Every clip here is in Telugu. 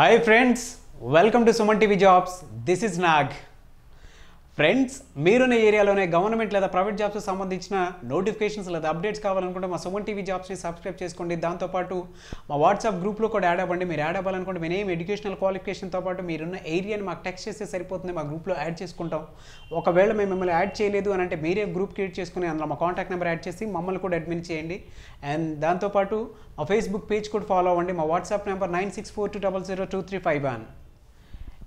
Hi friends, welcome to Suman TV Jobs. This is Nag. Friends మీరున్న ఏరియాలోనే గవర్నమెంట్ లేదా ప్రైవేట్ జాబ్స్ సంబంధించిన నోటిఫికేషన్స్ లేదా అప్డేట్స్ కావాలనుకుంటే మా సుమన్ టీవీ జాబ్స్ని సబ్స్క్రైబ్ చేసుకోండి. దాంతోపాటు మా వాట్సాప్ గ్రూప్లో కూడా యాడ్ అవ్వండి. మీరు యాడ్ అవ్వాలనుకుంటే మీ నేమ్ ఎడ్యుకేషనల్ క్వాలిఫికేషన్తో పాటు మీరున్న ఏరియాని మాకు టెక్స్ట్ చేస్తే సరిపోతుంది. మా గ్రూప్లో యాడ్ చేసుకుంటాం. ఒకవేళ మేము మిమ్మల్ని యాడ్ చేయలేదు అని అంటే మీరే గ్రూప్ క్రియేట్ చేసుకుని అందులో మా కాంటాక్ట్ నెంబర్ యాడ్ చేసి మమ్మల్ని కూడా అడ్మిన్ చేయండి. అండ్ దాంతోపాటు మా ఫేస్బుక్ పేజ్ కూడా ఫాలో అవ్వండి. మా WhatsApp number nine six four two double zero two three five one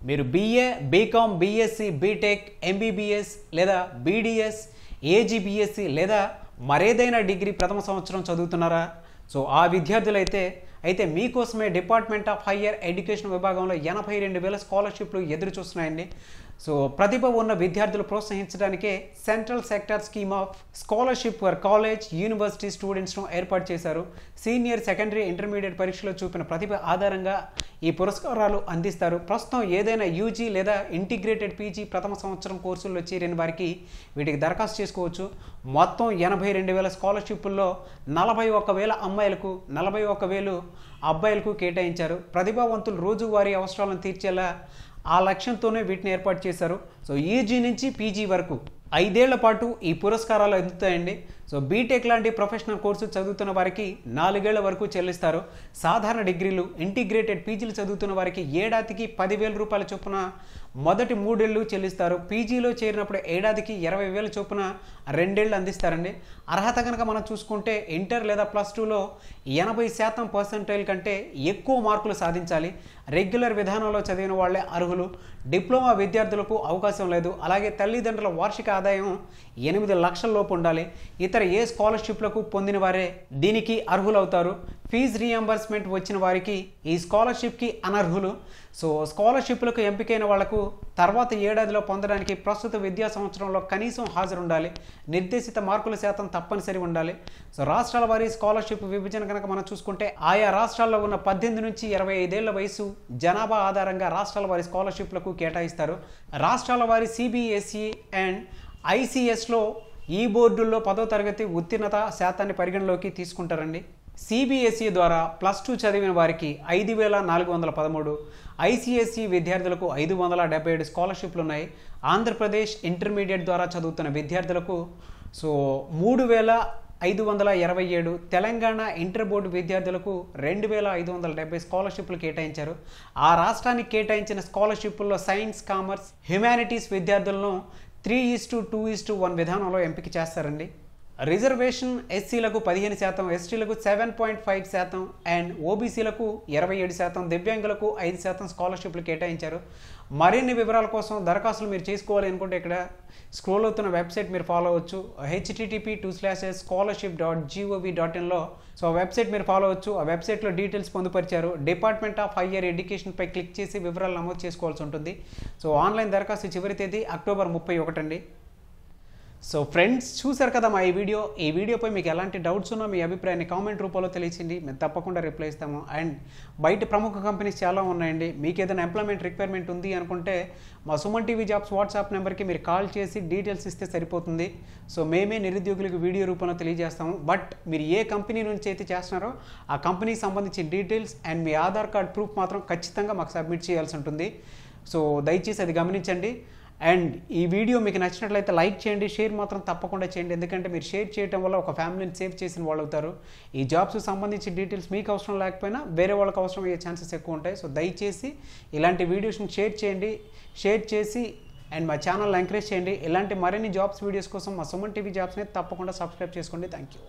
మీరు BA BCom BSc BTech MBBS లేదా బీడీఎస్ ఏజీబీఎస్సీ లేదా మరేదైనా డిగ్రీ ప్రథమ సంవత్సరం చదువుతున్నారా? సో ఆ విద్యార్థులైతే అయితే మీకోసమే డిపార్ట్మెంట్ ఆఫ్ హయ్యర్ ఎడ్యుకేషన్ విభాగంలో ఎనభై రెండు వేల స్కాలర్షిప్లు ఎదురు చూస్తున్నాయండి సో ప్రతిభ ఉన్న విద్యార్థులు ప్రోత్సహించడానికే central sector scheme of scholarship for college university స్టూడెంట్స్ను ఏర్పాటు చేశారు. సీనియర్ సెకండరీ ఇంటర్మీడియట్ పరీక్షలో చూపిన ప్రతిభ ఆధారంగా ఈ పురస్కారాలు అందిస్తారు. ప్రస్తుతం ఏదైనా యూజీ లేదా ఇంటిగ్రేటెడ్ పీజీ ప్రథమ సంవత్సరం కోర్సుల్లో చేరిన వారికి వీటికి దరఖాస్తు చేసుకోవచ్చు. మొత్తం ఎనభై రెండు వేల స్కాలర్షిప్ల్లో నలభై ఒక్క వేల అమ్మాయిలకు నలభై ఒక్క వేలు అబ్బాయిలకు కేటాయించారు. ప్రతిభావంతులు రోజువారీ అవసరాలను తీర్చేలా ఆ లక్ష్యంతోనే వీటిని ఏర్పాటు చేశారు. సో ఈజీ నుంచి పీజీ వరకు ఐదేళ్ళ పాటు ఈ పురస్కారాలు అందుతాయండి. సో బీటెక్ లాంటి ప్రొఫెషనల్ కోర్సు చదువుతున్న వారికి నాలుగేళ్ళ వరకు చెల్లిస్తారు. సాధారణ డిగ్రీలు ఇంటిగ్రేటెడ్ పీజీలు చదువుతున్న వారికి ఏడాదికి పదివేల రూపాయల చొప్పున మొదటి మూడేళ్ళు చెల్లిస్తారు. పీజీలో చేరినప్పుడు ఏడాదికి ఇరవై వేల చొప్పున రెండేళ్ళు అందిస్తారండి. అర్హత కనుక మనం చూసుకుంటే ఇంటర్ లేదా ప్లస్ టూలో ఎనభై శాతం పర్సంటైల్ కంటే ఎక్కువ మార్కులు సాధించాలి. రెగ్యులర్ విధానంలో చదివిన వాళ్ళే అర్హులు. డిప్లొమా విద్యార్థులకు అవకాశం లేదు. అలాగే తల్లిదండ్రుల వార్షిక ఆదాయం ఎనిమిది లక్షల లోపు ఉండాలి. ఇతర ఏ స్కాలర్షిప్లకు పొందిన వారే దీనికి అర్హులవుతారు. ఫీజు రీఎంబర్స్మెంట్ వచ్చిన వారికి ఈ స్కాలర్షిప్కి అనర్హులు. సో స్కాలర్షిప్లకు ఎంపికైన వాళ్ళకు తర్వాత ఏడాదిలో పొందడానికి ప్రస్తుత విద్యా సంవత్సరంలో కనీసం హాజరు ఉండాలి నిర్దేశిత మార్కుల శాతం తప్పనిసరి ఉండాలి. సో రాష్ట్రాల వారి స్కాలర్షిప్ విభజన కనుక మనం చూసుకుంటే ఆయా రాష్ట్రాల్లో ఉన్న పద్దెనిమిది నుంచి ఇరవై ఐదేళ్ళ వయసు జనాభా ఆధారంగా రాష్ట్రాల వారి స్కాలర్షిప్లకు కేటాయిస్తారు. రాష్ట్రాల వారి సిబిఎస్ఈ అండ్ ఐసిఎస్లో ఈ బోర్డుల్లో పదో తరగతి ఉత్తీర్ణత శాతాన్ని పరిగణలోకి తీసుకుంటారండి. సిబిఎస్ఈ ద్వారా ప్లస్ టూ చదివిన వారికి ఐదు వేల నాలుగు వందల పదమూడు ఐసిఎస్ఈ విద్యార్థులకు ఐదు వందల డెబ్బై ఏడు స్కాలర్షిప్లు ఉన్నాయి. ఆంధ్రప్రదేశ్ ఇంటర్మీడియట్ ద్వారా చదువుతున్న విద్యార్థులకు సో మూడు వేల ఐదు వందల ఇరవై ఏడు తెలంగాణ ఇంటర్ బోర్డు విద్యార్థులకు రెండు వేల ఐదు వందల డెబ్బై స్కాలర్షిప్లు కేటాయించారు. ఆ రాష్ట్రానికి కేటాయించిన స్కాలర్షిప్ల్లో సైన్స్ కామర్స్ హ్యుమానిటీస్ విద్యార్థులను three is to two is to one విధానంలో ఎంపిక చేస్తారండి. రిజర్వేషన్ ఎస్సీలకు పదిహేను శాతం ఎస్టీలకు సెవెన్ పాయింట్ ఫైవ్ శాతం అండ్ ఓబీసీలకు ఇరవై ఏడు శాతం దివ్యాంగులకు ఐదు శాతం స్కాలర్షిప్లు కేటాయించారు. మరిన్ని వివరాల కోసం దరఖాస్తులు మీరు చేసుకోవాలి అనుకుంటే ఇక్కడ స్క్రోల్ అవుతున్న వెబ్సైట్ మీరు ఫాలో అవ్వచ్చు. HTTP two slashes scholarship dot gov dot ఇన్లో so ఆ వెబ్సైట్ మీరు ఫాలో అవ్వచ్చు. ఆ వెబ్సైట్లో డీటెయిల్స్ పొందుపరిచారు. డిపార్ట్మెంట్ ఆఫ్ హయ్యర్ ఎడ్యుకేషన్పై క్లిక్ చేసి వివరాలు నమోదు చేసుకోవాల్సి ఉంటుంది. సో ఆన్లైన్ దరఖాస్తు చివరి తేదీ అక్టోబర్ ముప్పై ఒకటండి. సో ఫ్రెండ్స్ చూసారు కదా మా ఈ వీడియో. ఈ వీడియోపై మీకు ఎలాంటి డౌట్స్ ఉన్నా మీ అభిప్రాయాన్ని కామెంట్ రూపంలో తెలియచేయండి. మేము తప్పకుండా రిప్లై ఇస్తాము. అండ్ బయట ప్రముఖ కంపెనీస్ చాలా ఉన్నాయండి. మీకు ఏదైనా ఎంప్లాయ్మెంట్ రిక్వైర్మెంట్ ఉంది అనుకుంటే మా సుమన్ టీవీ జాబ్స్ వాట్సాప్ నెంబర్కి మీరు కాల్ చేసి డీటెయిల్స్ ఇస్తే సరిపోతుంది. సో మేమే నిరుద్యోగులకు వీడియో రూపంలో తెలియజేస్తాము. బట్ మీరు ఏ కంపెనీ నుంచి అయితే చేస్తున్నారో ఆ కంపెనీకి సంబంధించిన డీటెయిల్స్ అండ్ మీ ఆధార్ కార్డ్ ప్రూఫ్ మాత్రం ఖచ్చితంగా మాకు సబ్మిట్ చేయాల్సి ఉంటుంది. సో దయచేసి అది గమనించండి. అండ్ ఈ వీడియో మీకు నచ్చినట్లయితే లైక్ చేయండి షేర్ మాత్రం తప్పకుండా చేయండి. ఎందుకంటే మీరు షేర్ చేయడం వల్ల ఒక ఫ్యామిలీని సేవ్ చేసిన వాళ్ళు అవుతారు. ఈ జాబ్స్ సంబంధించి డీటెయిల్స్ మీకు అవసరం లేకపోయినా వేరే వాళ్ళకి అవసరం అయ్యే ఛాన్సెస్ ఎక్కువ ఉంటాయి. సో దయచేసి ఇలాంటి వీడియోస్ని షేర్ చేయండి షేర్ చేసి అండ్ మా ఛానల్ ఎంకరేజ్ చేయండి. ఇలాంటి మరిన్ని జాబ్స్ వీడియోస్ కోసం మా సుమన్ టీవీ జాబ్స్ని తప్పకుండా సబ్స్క్రైబ్ చేసుకోండి. Thank you